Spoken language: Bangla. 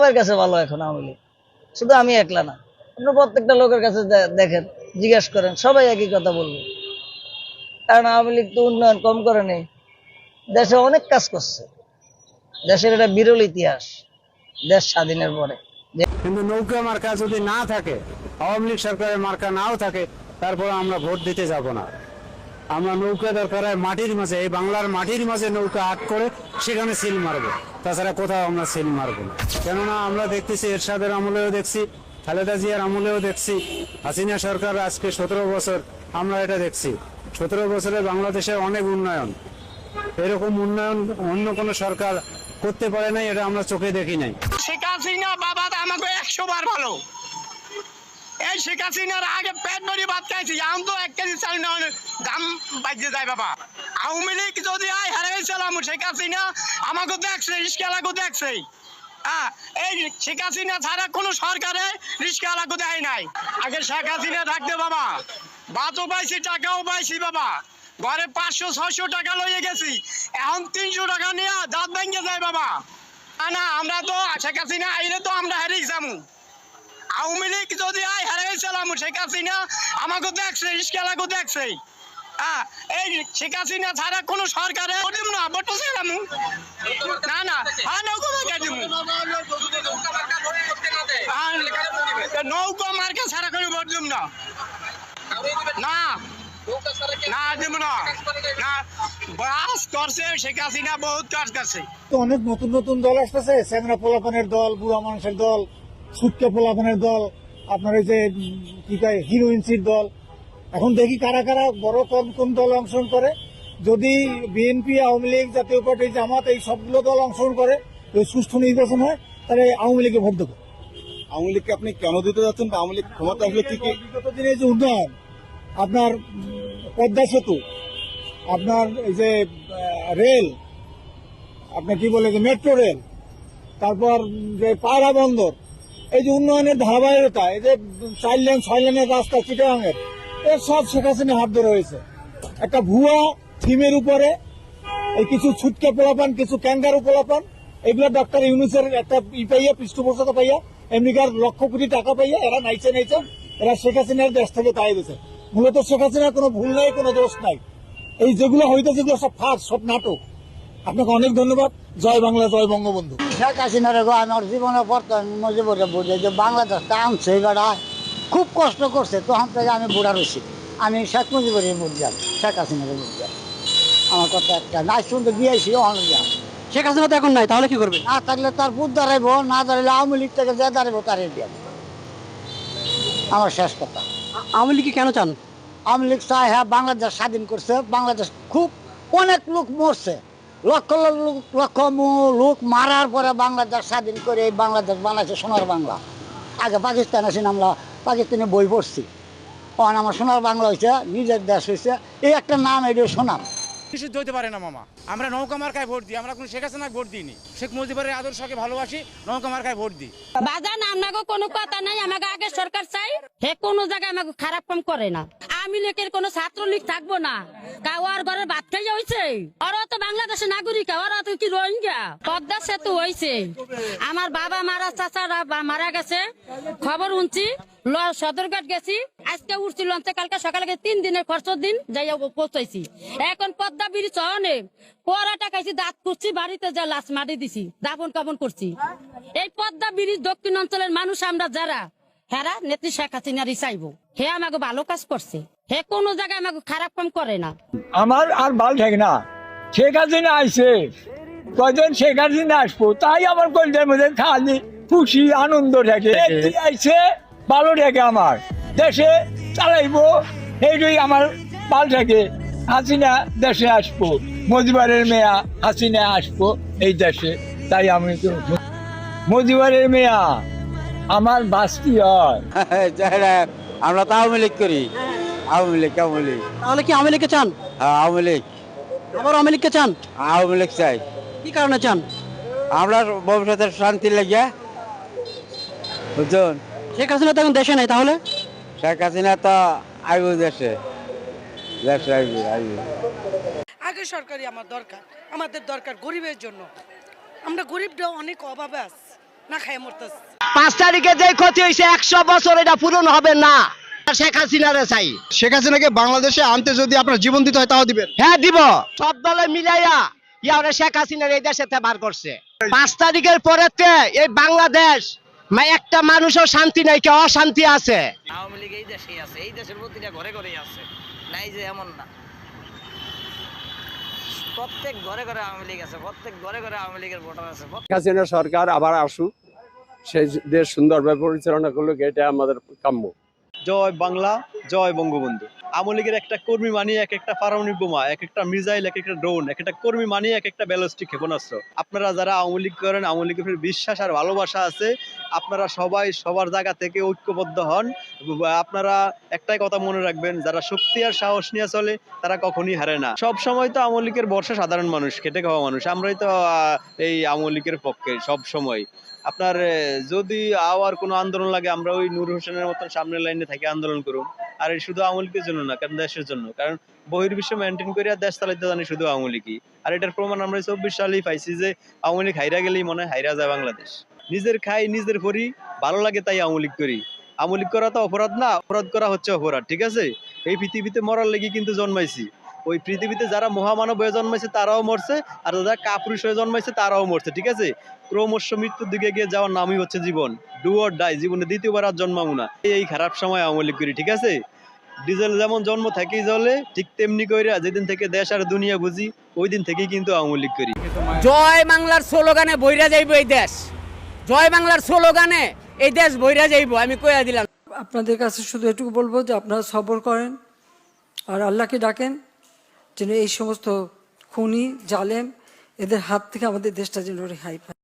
সবার কাছে ভালো এখন আওয়ামী লীগ। শুধু আমি একলা না আপনার প্রত্যেকটা লোকের কাছে দেখেন, জিজ্ঞেস করেন, সবাই একই কথা বলবে। কারণ আওয়ামী লীগ তো উন্নয়ন কম করে নেই। দেশে অনেক কাজ করছে। দেশের এটা বিরল ইতিহাস, দেশ স্বাধীনের পরে। কিন্তু নৌকা মার্কা যদি না থাকে, আওয়ামী লীগ সরকারের মার্কা নাও থাকে, তারপরে আমরা ভোট দিতে যাব না। আমরা নৌকা দরকার হয় মাটির মাঝে, এই বাংলার মাটির মাঝে নৌকা আট করে সেখানে সিল মারবো। তাছাড়া কোথাও আমরা সিল মারবো না। কেননা আমরা দেখতেছি এরশাদের আমলেও দেখছি, খালেদা জিয়ার আমলেও দেখছি, হাসিনা সরকার আজকে সতেরো বছর, আমরা এটা দেখছি। সতেরো বছরে বাংলাদেশের অনেক উন্নয়ন। এরকম উন্নয়ন অন্য কোনো সরকার করতে পারে নাই, এটা আমরা চোখে দেখি নাই। শেখ হাসিনা বাবা আমাকে একশো বার ভালো। এই শেখ হাসিনার আগে পেট ভরি ভাত খাইছি আম তো এক কেজি চাল না দাম বাজে যায় বাবা। আওয়ামী লীগ যদি আয়, হারে গেছিলাম শেখ হাসিনা, আমাকে দেখছে রিস্কালাকে দেখছে। হ্যাঁ এই শেখ হাসিনা ছাড়া কোনো সরকারে রিস্কালাকে দেয় নাই। আগে শেখ হাসিনা থাকতে বাবা, ভাতও পাইছি, টাকাও পাইছি বাবা। ঘরে পাঁচশো, ছয়শো টাকা লইয়ে গেছি, এখন তিনশো টাকা নিয়ে দাঁত ভেঙে যায় বাবা। না আমরা তো শেখ হাসিনা আইলে তো আমরা হারিয়ে যাব। আওয়ামী লীগ যদি আয় হারে গেছিলাম শেখ হাসিনা আমাকে দেখছে রিস্কালাকে দেখছে। নৌকো ছাড়া না। না না করছে বহুত কাজ করছে। তো অনেক নতুন নতুন দল আসতেছে স্যাংরা পোলাপানের দল, বুড়া মানুষের দল সুটকে পোলাপানের দল আপনার এই যে কি কয় হিরোইনসির দল। এখন দেখি কারা কারা বড় কোন কোন দল অংশগ্রহণ করে। যদি বিএনপি আওয়ামী লীগ জাতীয় পার্টি জামাত এই সবগুলো দল অংশগ্রহণ করে যদি সুষ্ঠু নির্বাচন হয় তাহলে আওয়ামী লীগে ভোট দেবো। আওয়ামী লীগকে আপনি কেন দিতে যাচ্ছেন বা আওয়ামী লীগ ক্ষমতা আসলে কি কি? বিগত দিনে যে উন্নয়ন আপনার পদ্মা সেতু আপনার এই যে রেল আপনার কি বলে যে মেট্রো রেল তারপর যে পায়রা বন্দর এই যে উন্নয়নের ধারাবাহিকতা, এই যে চার লেন, ছয় লেনের রাস্তা চিটাগাঙের এর সব শেখ হাসিনা হাত ধরে হয়েছে একটা ভুয়া থিমের উপরে এই কিছু ছুটকে পোলাপান, কিছু ক্যাঙ্গারু পোলাপান, এগুলো ডক্টর ইউনুসের একটা ই পাইয়া, পৃষ্ঠপোষকতা পাইয়া এমনিকার লক্ষ কোটি টাকা পাইয়া এরা নাইছে নাইছে এরা শেখ হাসিনার দেশ থেকে তাই দিছে মূলত শেখ হাসিনার কোনো ভুল নাই, কোনো দোষ নাই। এই যেগুলো হইতেছে সব ফাঁস, সব নাটক। আপনাকে অনেক ধন্যবাদ। জয় বাংলা জয় বঙ্গবন্ধু। শেখ হাসিনার গো আমার জীবনে বর্তমান মজিবরে বুঝে যে বাংলাদেশটা আনছে বেড়া খুব কষ্ট করছে তখন থেকে আমি বুড়া রয়েছি। আমি শেখ মুজিবুরের বুঝ যাই শেখ হাসিনার বুঝ যাই আমার কথা একটা নাই শুনতে দিয়েছি অনেক শেখ হাসিনা তো এখন নাই তাহলে কি করবে? না থাকলে তার বুধ দাঁড়াইব না দাঁড়াইলে আওয়ামী লীগ থেকে যে দাঁড়াইব তারে দিয়ে আমার শেষ কথা। আওয়ামী লীগকে কেন চান? আওয়ামী লীগ চায় হ্যাঁ বাংলাদেশ স্বাধীন করছে। বাংলাদেশ খুব অনেক লোক মরছে। লক্ষ লক্ষ লোক মারার পরে বাংলাদেশ স্বাধীন করে এই বাংলাদেশ বানাইছে সোনার বাংলা। আগে পাকিস্তান আছি আমরা পাকিস্তানে বই পড়ছি। তখন আমার সোনার বাংলা হয়েছে নিজের দেশ হয়েছে এই একটা নাম এটা সোনার নিষিদ্ধ হতে পারে না মামা। আমরা নৌকা মার্কায় ভোট দিই আমরা কোনো শেখ হাসিনাকে ভোট দিইনি। শেখ মুজিবের আদর্শকে ভালোবাসি নৌকা মার্কায় ভোট দিই। বাজান আপনাকে কোনো কথা নাই আমাকে আগে সরকার চাই। হে, কোনো জায়গায় আমাকে খারাপ কাম করে না। আমি লীগের কোনো ছাত্র লীগ থাকব না। কাওয়ার ঘরে ভাত খাইয়া হয়েছে ওরা তো বাংলাদেশের নাগরিক, ওরা তো কি রোহিঙ্গা? পদ্মা সেতু হয়েছে আমার বাবা মারা, চাচারা মারা গেছে। খবর শুনছি, ল- সদরঘাট গেছি। আজকে উঠছি লঞ্চে, কালকে সকালে তিন দিনের খরচ দিন যাইয়া পৌঁছাইছি। এখন পদ্মা ব্রিজ হনে পরাটা খাইছি, দাঁত করছি বাড়িতে যা লাশ মাটি দিছি দাপন কাপন করছি। এই পদ্মা ব্রিজ দক্ষিণ অঞ্চলের মানুষ, আমরা যারা হেরা নেত্রী শেখ হাসিনারই চাইব হে আমাকে ভালো কাজ করছে। হে কোনো জায়গায় আমাকে খারাপ কাম করে না। আমার আর ভালো থাকে না। শেখ হাসিনা আইসে কয়জন শেখ হাসিনা আসব? তাই আমার মধ্যে খালি খুশি আনন্দ থাকে আইসে ভালো থাকে আমার। দেশে চালাইবো এইটাই আমার ভালো থাকে। হাসিনা দেশে আসব। মজিবারের মেয়া হাসিনা আসব এই দেশে। তাই আমি তো মজিবারের মেয়া আমার বাস্তি হয়। আমরা তো আওয়ামী লীগ করি। আওয়ামী লীগ আওয়ামী লীগ। তাহলে কি আওয়ামী লীগকে চান? হ্যাঁ, আওয়ামী লীগ। আবার আওয়ামী লীগকে চান? আওয়ামী লীগ চাই। কি কারণে চান? আমরা ভবিষ্যতের শান্তি লেগে বুঝছেন? শেখ হাসিনা তো এখন দেশে নাই তাহলে? শেখ হাসিনা তো আইব দেশে। দেশে আইবে আইবে। আগে সরকারি আমার দরকার আমাদের দরকার গরিবের জন্য। আমরা গরিবরা অনেক অভাবে আছি না খাইয়ে মরতেছে। পাঁচ তারিখে যে ক্ষতি হয়েছে একশো বছর এটা পূরণ হবে না। শেখ হাসিনারে চাই। শেখ হাসিনাকে বাংলাদেশে আনতে যদি আপনার জীবন দিতে হয় তাও দিবেন। হ্যাঁ দিব। সব দলে মিলাইয়া ইয়ারে শেখ হাসিনার এই দেশে বার করছে। পাঁচ তারিখের পরেতে এই বাংলাদেশ একটা মানুষও শান্তি নাই কেউ অশান্তি আছে। আওয়ামী লীগ এই দেশেই আছে এই দেশের প্রতিটা ঘরে ঘরেই আছে। নাই যে এমন না। প্রত্যেক ঘরে ঘরে আওয়ামী লীগ আছে প্রত্যেক ঘরে ঘরে আওয়ামী লীগের ভোটার আছে হাসিনা সরকার আবার আসুক। সেই দেশ সুন্দরভাবে পরিচালনা করল এটা আমাদের কাম্য। জয় বাংলা, জয় বঙ্গবন্ধু। আওয়ামী লীগের একটা কর্মী মানি এক একটা পারমাণবিক বোমা, এক একটা মিসাইল, এক একটা ড্রোন, এক একটা কর্মী মানি এক একটা ব্যালস্টিক ক্ষেপণাস্ত্র। আপনারা যারা আওয়ামী লীগ করেন, আওয়ামী লীগের বিশ্বাস আর ভালোবাসা আছে আপনারা সবাই সবার জায়গা থেকে ঐক্যবদ্ধ হন। আপনারা একটাই কথা মনে রাখবেন, যারা শক্তি আর সাহস নিয়ে চলে, তারা কখনই হারে না। সব সময় তো আওয়ামী লীগের বর্ষা সাধারণ মানুষ, খেটে খাওয়া মানুষ। আমরাই তো এই আওয়ামী লীগের পক্ষে সব সময় আপনার যদি আওয়ার কোনো আন্দোলন লাগে, আমরা ওই নূর হোসেনের মতন সামনের লাইনে থেকে, আন্দোলন করুন। আর শুধু আওয়ামী লীগের জন্য না, কারণ দেশের জন্য। কারণ বহির্বিশ্ব মেনটেন করে দেশ চালাইতে জানি শুধু আওয়ামী লীগই। আর এটার প্রমাণ আমরা চব্বিশ সালেই পাইছি যে, আওয়ামী লীগ হাইরা গেলেই মনে হয় হাইরা যায় বাংলাদেশ। নিজের খাই, নিজের করি, ভালো লাগে তাই আওয়ামী লীগ করি। আমলিক করা তো অপরাধ না, অপরাধ করা হচ্ছে অপরাধ, ঠিক আছে? এই পৃথিবীতে মরার লেগে কিন্তু জন্মাইছি। ওই পৃথিবীতে যারা মহামানব হয়ে জন্মাইছে তারাও মরছে, আর যারা কাপুরুষ হয়ে জন্মাইছে তারাও মরছে, ঠিক আছে? ক্রমশ মৃত্যুর দিকে গিয়ে যাওয়ার নামই হচ্ছে জীবন। ডু অর ডাই জীবনে দ্বিতীয়বার আর জন্মাবো না। এই খারাপ সময় আওয়ামী করি, ঠিক আছে? ডিজেল যেমন জন্ম থেকেই জ্বলে, ঠিক তেমনি কইরা যেদিন থেকে দেশ আর দুনিয়া বুঝি ওই দিন থেকেই কিন্তু আওয়ামী করি। জয় বাংলার স্লোগানে বইরা যাইব এই দেশ। জয় বাংলার স্লোগানে এই দেশ বইরা যাইব, আমি কইয়া দিলাম। আপনাদের কাছে শুধু এটুকু বলব যে আপনারা সবর করেন আর আল্লাহকে ডাকেন যেন এই সমস্ত খুনি, জালেম এদের হাত থেকে আমাদের দেশটা যেন রেহাই পায়।